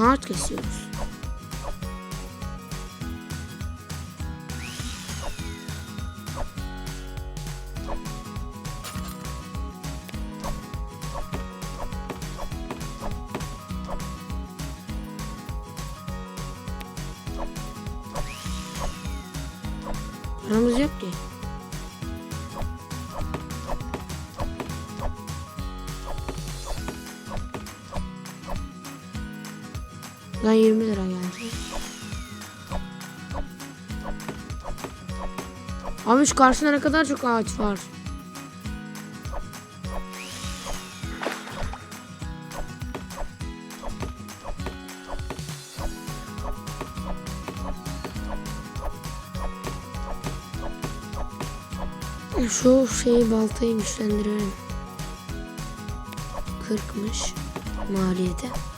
Ağaç kesiyoruz. Lan 20 lira geldi. Abi şu karşısında ne kadar çok ağaç var. Şu şeyi baltayı güçlendirelim. 40'mış maliyeti.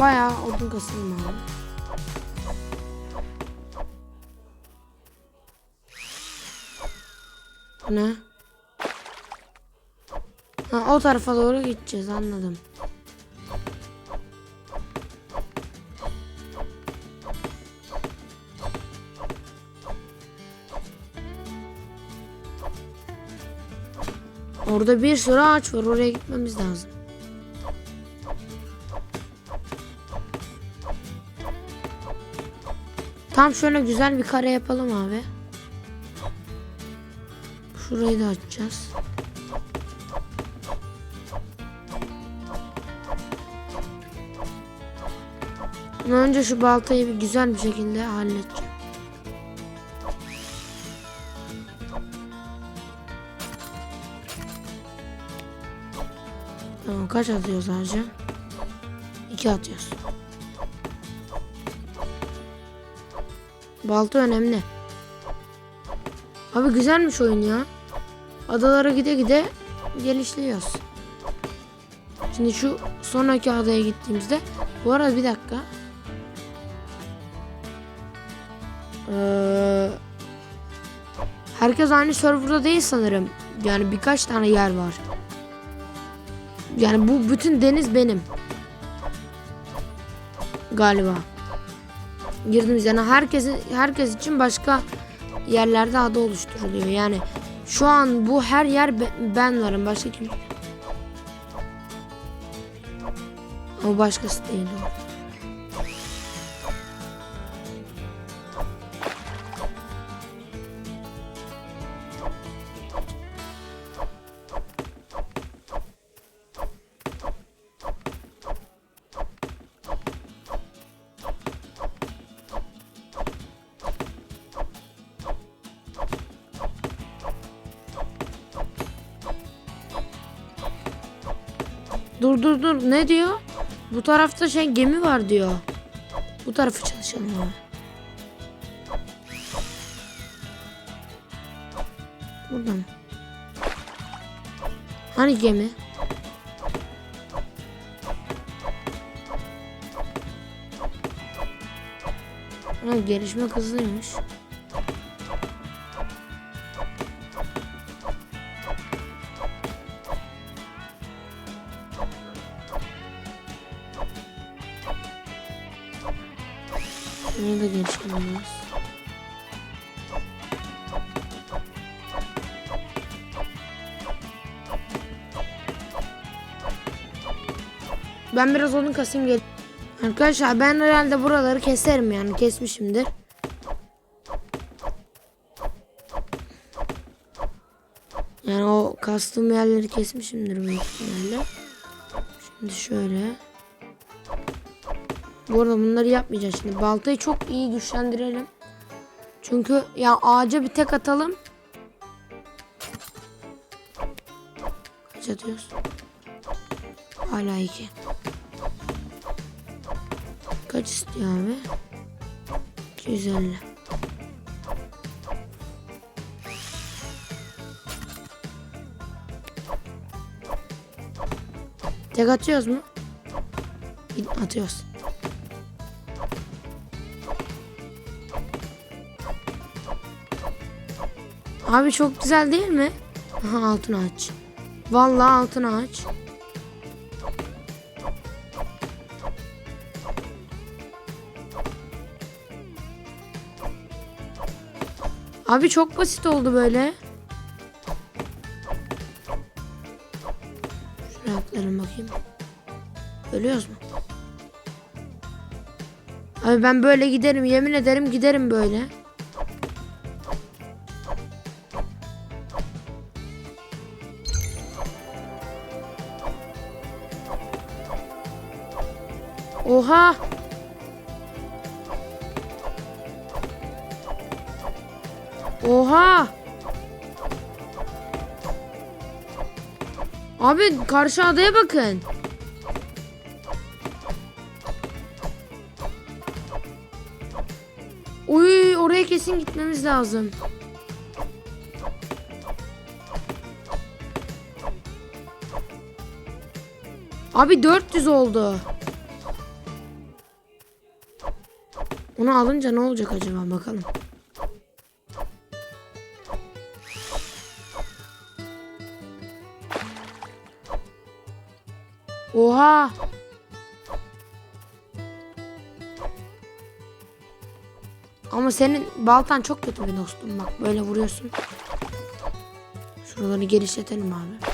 Bayağı odun kasılım abi. Ne? Ha, o tarafa doğru gideceğiz anladım. Orada bir sürü ağaç var. Oraya gitmemiz lazım. Tam şöyle güzel bir kare yapalım abi. Şurayı da açacağız. Önce şu baltayı bir güzel bir şekilde halledeceğim. Tamam kaç atıyoruz harca? İki atıyoruz. Balta önemli. Abi güzelmiş oyun ya. Adalara gide gide geliştiriyoruz. Şimdi şu sonraki adaya gittiğimizde bu arada bir dakika. Ee, herkes aynı serverda değil sanırım. Yani birkaç tane yer var. Yani bu bütün deniz benim. Galiba girdiğimiz yani herkesin herkes için başka yerlerde ada oluşturuluyor. Yani şu an bu her yer be- ben varım başka kim? O başkası değil o. Dur dur dur ne diyor? Bu tarafta şey gemi var diyor. Bu tarafı çalışalım abi. Burada mı? Hani gemi? Ha, gelişme hızlıymış. Bunu da geliştirmemiz. Ben biraz onun kasayım gel. Arkadaşlar ben herhalde buraları keserim yani kesmişimdir. Yani o kastığım yerleri kesmişimdir büyük ihtimalle. Şimdi şöyle. Bu arada bunları yapmayacağız şimdi. Baltayı çok iyi güçlendirelim. Çünkü ya ağaca bir tek atalım. Kaç atıyoruz? Hala iki. Kaç istiyor abi? 250. Tek atıyoruz mu? Atıyoruz. Abi çok güzel değil mi? Altın ağaç. Vallahi altın ağaç. Abi çok basit oldu böyle. Şuraya bakayım. Ölüyoruz mu? Abi ben böyle giderim. Yemin ederim giderim böyle. Oha! Oha! Abi karşı adaya bakın. Uy oraya kesin gitmemiz lazım. Abi 400 oldu. Onu alınca ne olacak acaba bakalım. Oha! Ama senin baltan çok kötü bir dostum bak böyle vuruyorsun. Şuraları genişletelim abi.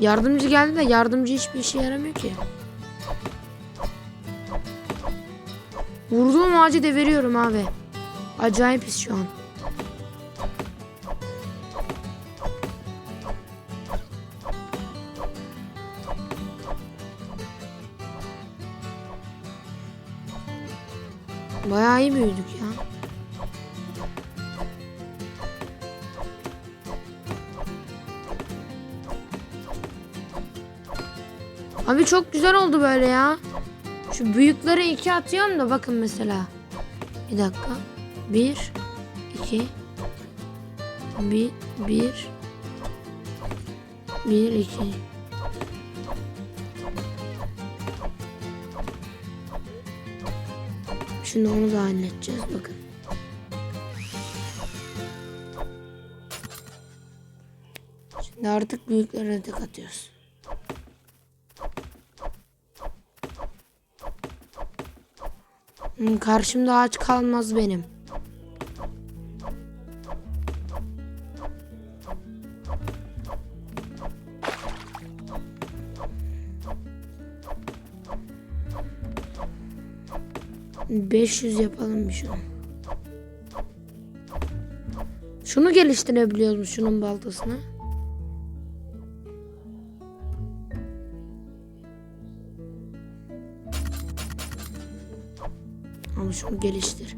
Yardımcı geldi de yardımcı hiçbir işe yaramıyor ki. Vurduğum ağacı deviriyorum abi. Acayip pis şu an. Bayağı iyi büyüdük Abi çok güzel oldu böyle ya. Şu büyükleri iki atıyorum da bakın mesela. Bir dakika. Bir, iki, bir, bir, bir, iki. Şimdi onu da halledeceğiz bakın. Şimdi artık büyüklere tek atıyoruz. Hmm, Karşımda ağaç kalmaz benim. Beş yüz yapalım bir şunu. Şunu geliştirebiliyoruz mu şunun baltasını? Şunu geliştir.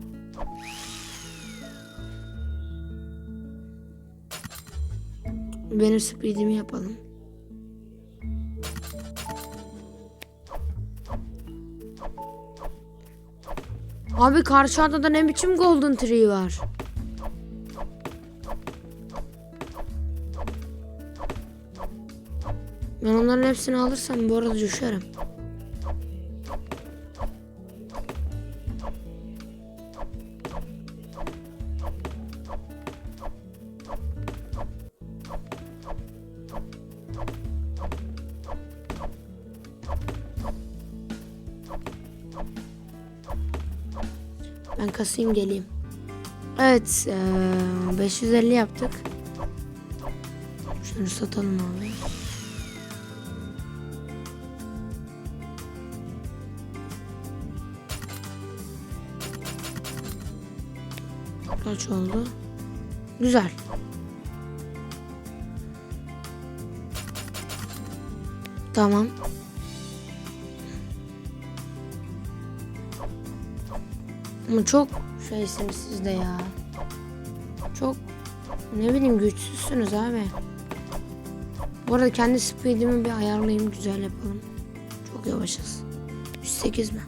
Benim speedimi yapalım. Abi karşı adada ne biçim golden tree var? Ben onların hepsini alırsam bu arada düşerim. Kasayım geleyim. Evet, eee, 550 yaptık. Şunu satalım abi. Kaç oldu? Güzel. Tamam. Ama çok şeysiniz siz de ya. Çok ne bileyim güçsüzsünüz abi. Bu arada kendi speedimi bir ayarlayayım güzel yapalım. Çok yavaşız. 108 mi?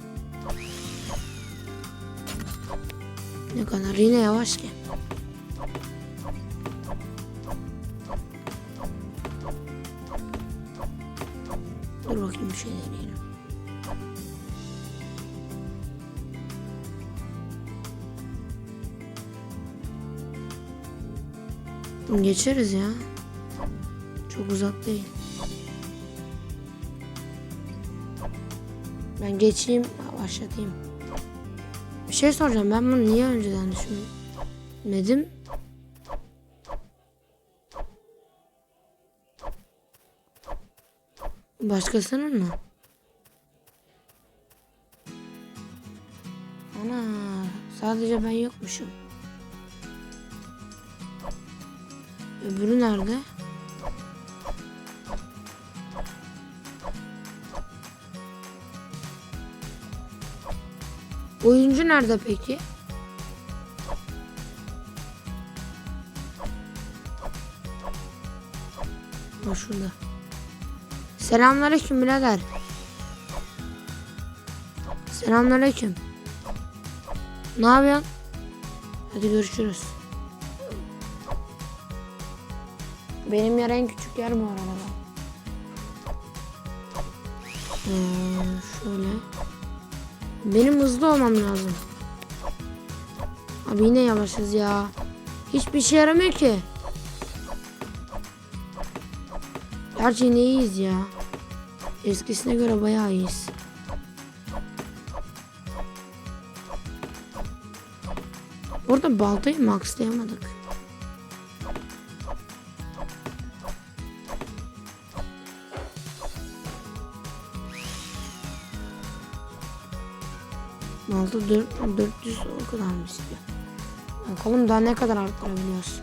Ne kadar yine yavaş ki. Dur bakayım bir şey deneyelim. Geçeriz ya. Çok uzak değil. Ben geçeyim, başlatayım. Bir şey soracağım. Ben bunu niye önceden düşünmedim? Başkasının mı? Ana, sadece ben yokmuşum. Öbürü nerede? Oyuncu nerede peki? Ha şurada. Selamünaleyküm birader. Selamünaleyküm. Ne yapıyorsun? Hadi görüşürüz. Benim yer en küçük yer bu arada. Ee, şöyle. Benim hızlı olmam lazım. Abi yine yavaşız ya. Hiçbir şey yaramıyor ki. Gerçi yine iyiyiz ya. Eskisine göre bayağı iyiyiz. Burada baltayı maxlayamadık. Balta 4, 400 o kadar mı istiyor? Bakalım daha ne kadar arttırabiliyoruz.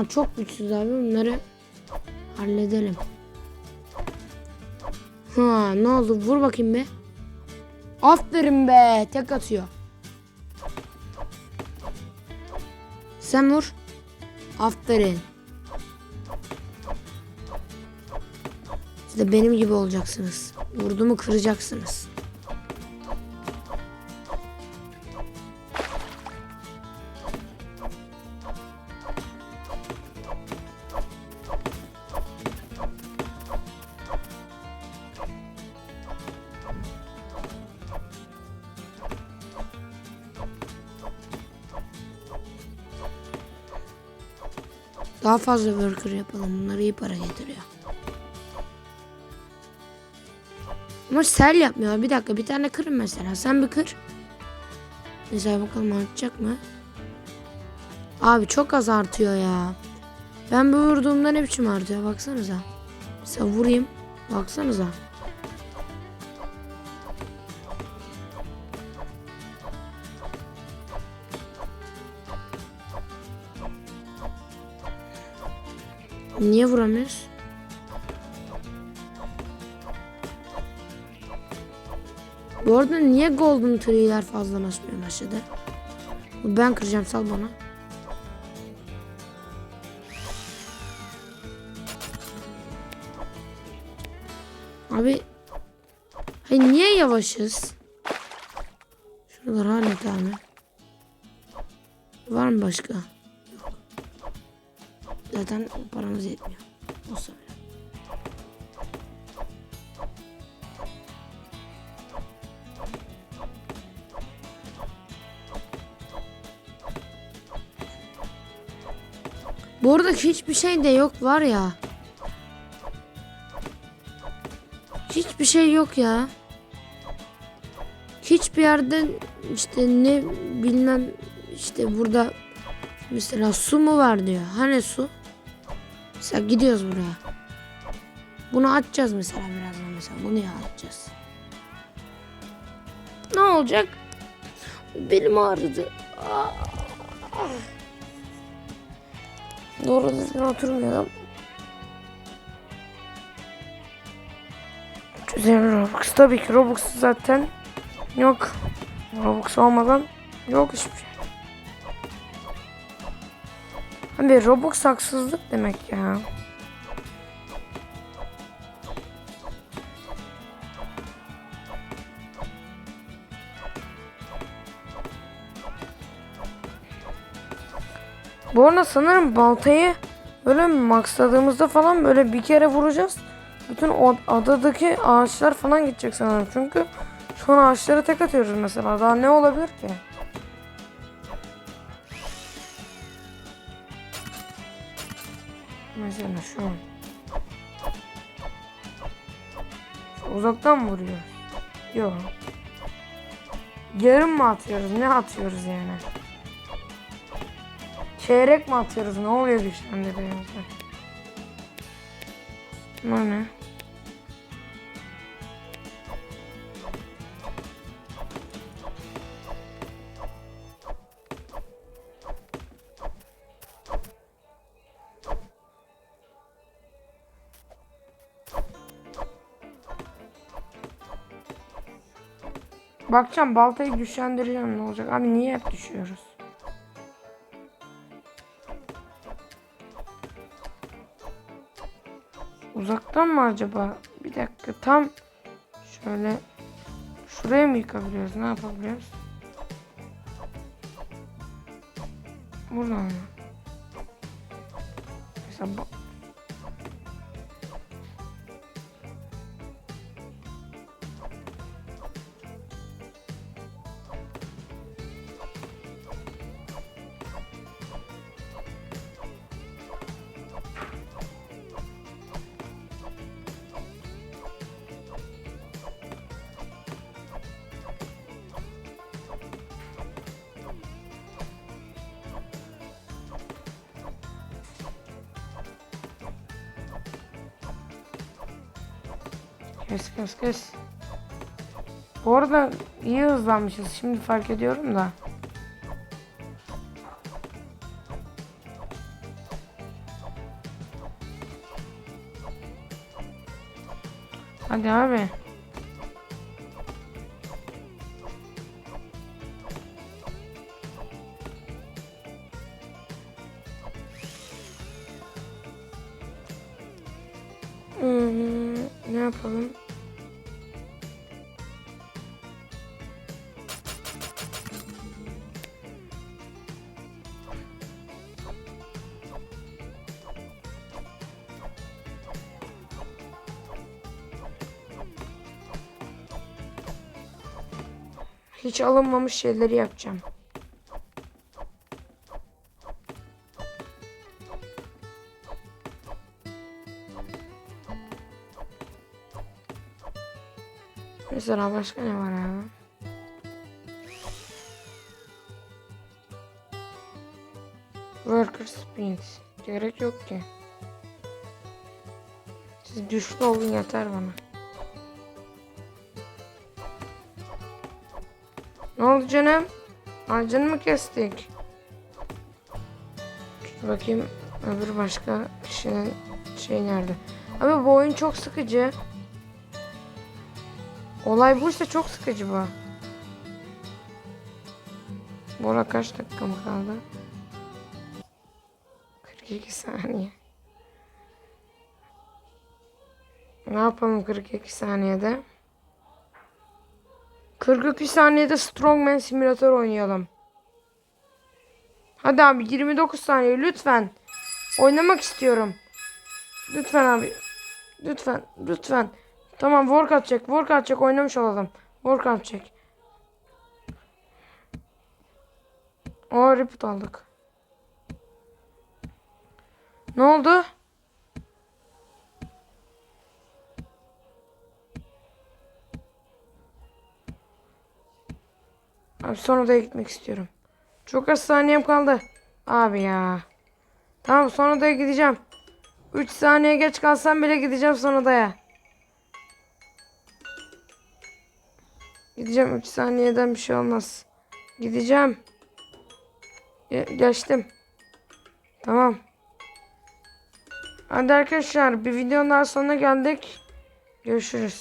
Bunlar çok güçsüz abi. Bunları halledelim. Ha ne oldu? Vur bakayım be. Aferin be. Tek atıyor. Sen vur. Aferin. De benim gibi olacaksınız. Vurdumu kıracaksınız. Daha fazla worker yapalım. Bunlar iyi para getiriyor. Ama sel yapmıyor. Bir dakika bir tane kırın mesela. Sen bir kır. Mesela bakalım artacak mı? Abi çok az artıyor ya. Ben bu vurduğumda ne biçim artıyor baksanıza. Mesela vurayım. Baksanıza. Niye vuramıyoruz? Bu arada niye golden tree'ler fazlalaşmaya başladı? Ben kıracağım sal bana. Abi Hayır niye yavaşız? Şuralar hallet abi. Var mı başka? Zaten paramız yetmiyor. Olsa bile. Bu arada hiçbir şey de yok var ya. Hiçbir şey yok ya. Hiçbir yerde işte ne bilmem işte burada mesela su mu var diyor. Hani su? Mesela gidiyoruz buraya. Bunu açacağız mesela birazdan mesela. Bunu ya açacağız. Ne olacak? Belim ağrıdı. Doğru düzgün oturmuyorum. Çözelim Robux. Tabii ki Robux zaten yok. Robux olmadan yok hiçbir şey. Abi Robux haksızlık demek ya. Bu arada sanırım baltayı böyle maxladığımızda falan böyle bir kere vuracağız. Bütün adadaki ağaçlar falan gidecek sanırım. Çünkü son ağaçları tek atıyoruz mesela. Daha ne olabilir ki? Mesela şu an. Uzaktan mı vuruyoruz? Yok. Yarım mı atıyoruz? Ne atıyoruz yani? Çeyrek mi atıyoruz? Ne oluyor güçlendirdiğimizde? Bunlar ne? Bakacağım baltayı güçlendireceğim ne olacak? Abi niye hep düşüyoruz? Uzaktan mı acaba? Bir dakika tam şöyle şuraya mı yıkabiliyoruz? Ne yapabiliyoruz? Buradan mı? Mesela Kes kes kes. Bu arada iyi hızlanmışız. Şimdi fark ediyorum da. Hadi abi. Yapalım? Hiç alınmamış şeyleri yapacağım. Mesela başka ne var abi? Worker sprint. Gerek yok ki. Siz güçlü olun yeter bana. Ne oldu canım? Ağacını mı kestik? Dur bakayım öbür başka kişinin şey nerede? Abi bu oyun çok sıkıcı. Olay buysa çok sıkıcı bu. Bora kaç dakika mı kaldı? 42 saniye. Ne yapalım 42 saniyede? 42 saniyede Strongman Simulator oynayalım. Hadi abi 29 saniye lütfen. Oynamak istiyorum. Lütfen abi. Lütfen. Lütfen. Tamam workout çek. Workout çek oynamış olalım. Workout çek. O reboot aldık. Ne oldu? Abi son odaya gitmek istiyorum. Çok az saniyem kaldı. Abi ya. Tamam son odaya gideceğim. 3 saniye geç kalsam bile gideceğim son odaya. Gideceğim 3 saniyeden bir şey olmaz. Gideceğim. Ge- geçtim. Tamam. Hadi arkadaşlar bir videonun daha sonuna geldik. Görüşürüz.